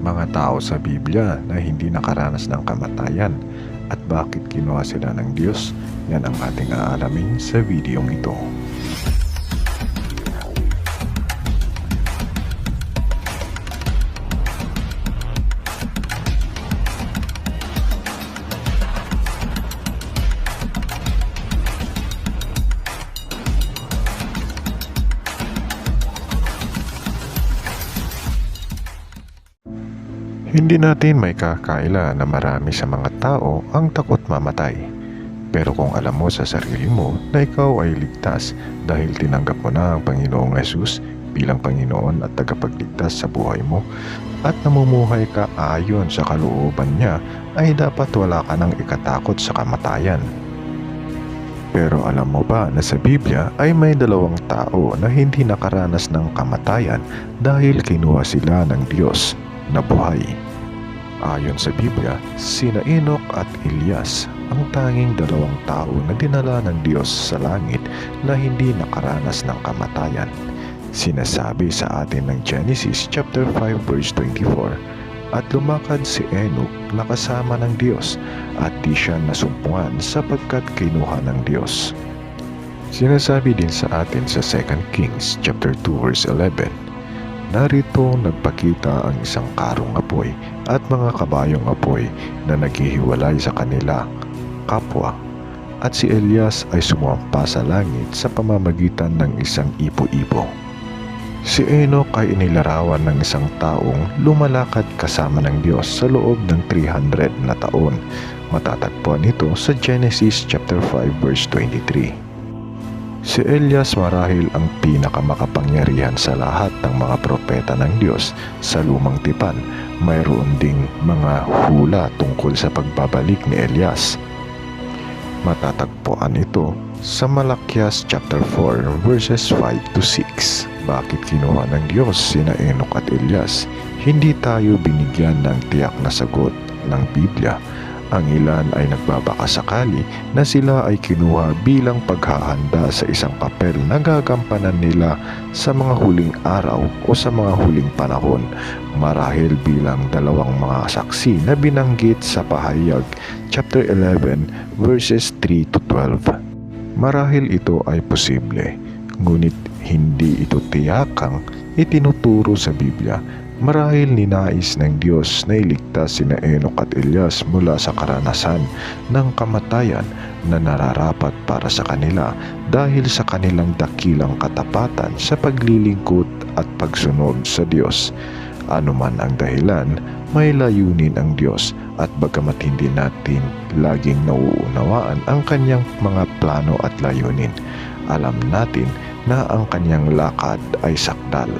mga tao sa Biblia na hindi nakaranas ng kamatayan at bakit kinuha sila ng Diyos, yan ang ating aalamin sa videong ito. Hindi natin may kakaila na marami sa mga tao ang takot mamatay. Pero kung alam mo sa sarili mo na ikaw ay ligtas dahil tinanggap mo na ang Panginoong Yesus bilang Panginoon at tagapagligtas sa buhay mo at namumuhay ka ayon sa kalooban niya ay dapat wala ka nang ikatakot sa kamatayan. Pero alam mo ba na sa Biblia ay may dalawang tao na hindi nakaranas ng kamatayan dahil kinuha sila ng Diyos na buhay. Ayon sa Biblia, sina Enoch at Elias ang tanging dalawang tao na dinala ng Diyos sa langit na hindi nakaranas ng kamatayan. Sinasabi sa atin ng Genesis chapter 5 verse 24, At lumakad si Enoch na kasama ng Diyos at di siya nasumpungan sapagkat kinuha ng Diyos. Sinasabi din sa atin sa 2 Kings chapter 2 verse 11, Narito nagpakita ang isang karong apoy at mga kabayong apoy na naghihiwalay sa kanila, kapwa, at si Elias ay sumampa sa langit sa pamamagitan ng isang ipo-ipo. Si Enoch ay inilarawan ng isang taong lumalakad kasama ng Diyos sa loob ng 300 na taon. Matatagpuan ito sa Genesis chapter 5 verse 23. Si Elias marahil ang pinakamakapangyarihan sa lahat ng mga propeta ng Diyos sa lumang tipan. Mayroon ding mga hula tungkol sa pagbabalik ni Elias. Matatagpuan ito sa Malakias chapter 4 verses 5 to 6. Bakit kinuha ng Diyos sina Enoch at Elias? Hindi tayo binigyan ng tiyak na sagot ng Biblia. Ang ilan ay nagbabakasakali na sila ay kinuha bilang paghahanda sa isang papel na gagampanan nila sa mga huling araw o sa mga huling panahon marahil bilang dalawang mga saksi na binanggit sa pahayag chapter 11 verses 3 to 12. Marahil ito ay posible, ngunit hindi ito tiyakang itinuturo sa Biblia Marahil ninais ng Diyos na iligtas sina Enoch at Elias mula sa karanasan ng kamatayan na nararapat para sa kanila dahil sa kanilang dakilang katapatan sa paglilingkod at pagsunod sa Diyos. Ano man ang dahilan, may layunin ang Diyos at bagamat hindi natin laging nauunawaan ang kanyang mga plano at layunin, alam natin na ang kanyang lakad ay sakdal.